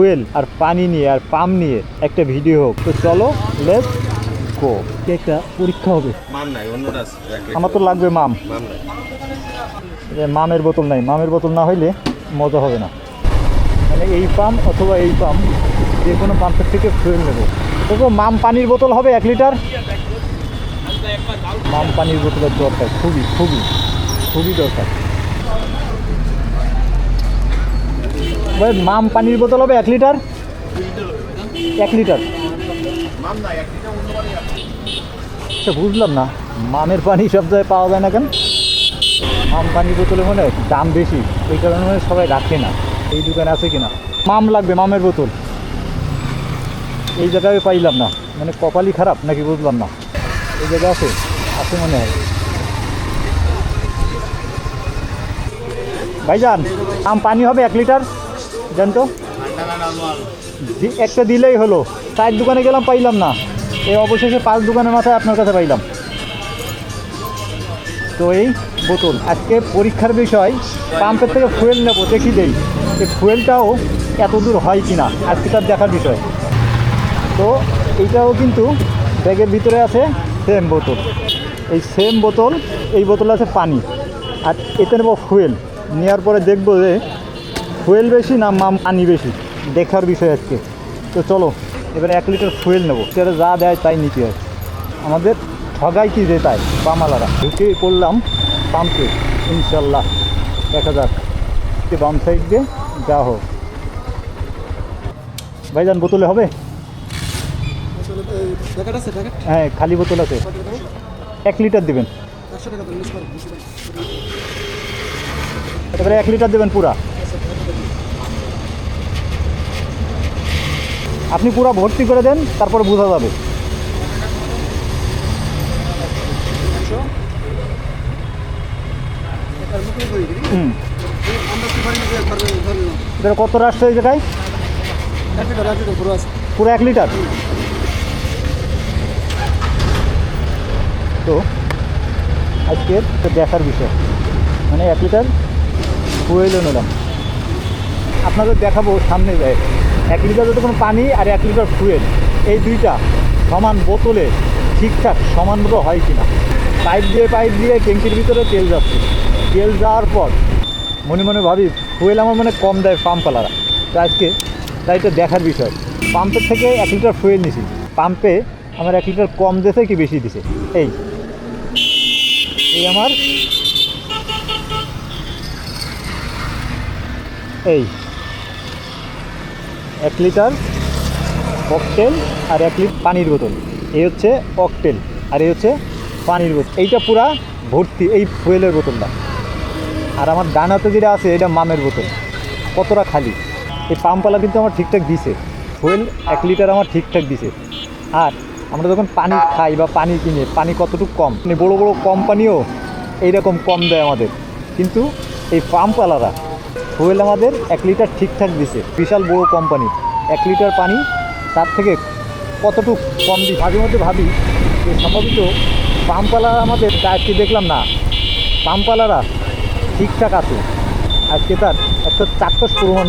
Fuel আর পানি নিয়ে আর pump নিয়ে একটা ভিডিও হোক। তো চলো লেট গো একটা পরীক্ষা হবে। মাম নাই অন্যটা আছে। এক লিটার। আমার তো লাগবে মাম মামের বোতল নাই। মামের বোতল না হইলে মজা হবে না। মানে এই পাম্প অথবা এই পাম্প যে কোনো পাম্পের থেকে ফুয়েল নেব। তবু মাম পানির বোতল হবে এক লিটার মাম পানির বোতলের দরকার খুবই খুবই খুবই দরকার। মাম পানির বোতল হবে এক লিটার? এক লিটার? আচ্ছা বুঝলাম না। মামের পানি সব জায়গায় পাওয়া যায় না কেন? মাম পানির বোতলে মনে হয় দাম বেশি, এই কারণে মনে সবাই রাখে না। এই দোকানে আছে কিনা? মাম লাগবে, মামের বোতল। এই জায়গায় পাইলাম না। মানে কপালই খারাপ, নাকি বুঝলাম না। এই জায়গায় আছে? আছে মনে হয়। ভাইজান আম পানি হবে এক লিটার? জান তো একটা দিলেই হলো। চার দোকানে গেলাম, পাইলাম না। এই অবশেষে পাঁচ দোকানের মাথায় আপনার কাছে পাইলাম। তো এই বোতল। আজকে পরীক্ষার বিষয়, পাম্পের থেকে ফুয়েল নেব, দেখি দেই। এই ফুয়েলটাও এত দূর হয় কি না আজকে তার দেখার বিষয়। তো এইটাও কিন্তু ব্যাগের ভিতরে আছে সেম বোতল। এই সেম বোতল, এই বোতল আছে পানি। আর এতে নেব ফুয়েল। নেওয়ার পরে দেখব যে ফুয়েল বেশি না মাম পানি বেশি? দেখার বিষয় আজকে। তো চলো এবারে এক লিটার ফুয়েল নেব। সেটা যা দেয় তাই নিতে হয়। আমাদের ঠগাই কি যে তাই পামালারা ঢুকে পড়লাম পাম্পে ইনশাল্লাহ। দেখা যাক বাম সাইড দিয়ে যা হোক। ভাইজান বোতলে হবে? হ্যাঁ খালি বোতল আছে। এক লিটার দেবেন। একশো টাকা তো মিস করো বেশি দাম। এবারে এক লিটার দেবেন পুরা। আপনি পুরো ভর্তি করে দেন, তারপরে বোঝা যাবে। কত রাষ্ট্র এই জায়গায় পুরো এক লিটার। তো আজকের দেখার বিষয়। মানে এক লিটার ফুয়েলও নিলাম আপনাদের দেখাবো সামনে যায়। এক লিটার যতক্ষণ পানি আর এক লিটার ফুয়েল এই দুইটা সমান বোতলে ঠিকঠাক সমানভাবে হয় কি না পাইপ দিয়ে পাইপ দিয়ে ট্যাঙ্কির ভিতরে তেল যাচ্ছে। তেল যাওয়ার পর মনে মনে ভাবি ফুয়েল আমার মানে কম দেয় পাম্পওয়ালারা তো আজকে তাই এটা দেখার বিষয়। পাম্পের থেকে এক লিটার ফুয়েল নিছি। পাম্পে আমার এক লিটার কম দিয়েছে কি বেশি দিছে? এই। এই আমার। এই। এক লিটার ককটেল আর এক লিটার পানির বোতল। এই হচ্ছে ককটেল আর এই হচ্ছে পানির বোতল। এইটা পুরা ভর্তি, এই ফুয়েলের বোতলটা। আর আমার ডানাতে যেটা আছে, এটা মামের বোতল। কতটা খালি। এই পাম্পওয়ালা কিন্তু আমার ঠিকঠাক দিছে। ফুয়েল এক লিটার আমার ঠিকঠাক দিছে। আর আমরা যখন পানি খাই বা পানি কিনে, পানি কতটুকু কম? মানে বড়ো বড়ো কোম্পানিও এইরকম কম দেয় আমাদের। কিন্তু এই পাম্পওয়ালারা ফুয়েল আমাদের এক লিটার ঠিকঠাক দিছে। বিশাল বড় কোম্পানি এক লিটার পানি, তার থেকে কতটুকু কম দিই মাঝে মধ্যে ভাবি যে সম্ভবত পাম্পওয়ালারা আমাদের টায়ারটি দেখলাম না। পাম্পালারা ঠিকঠাক আছে। আজকে তার একটা চাক্ষুষ প্রমাণ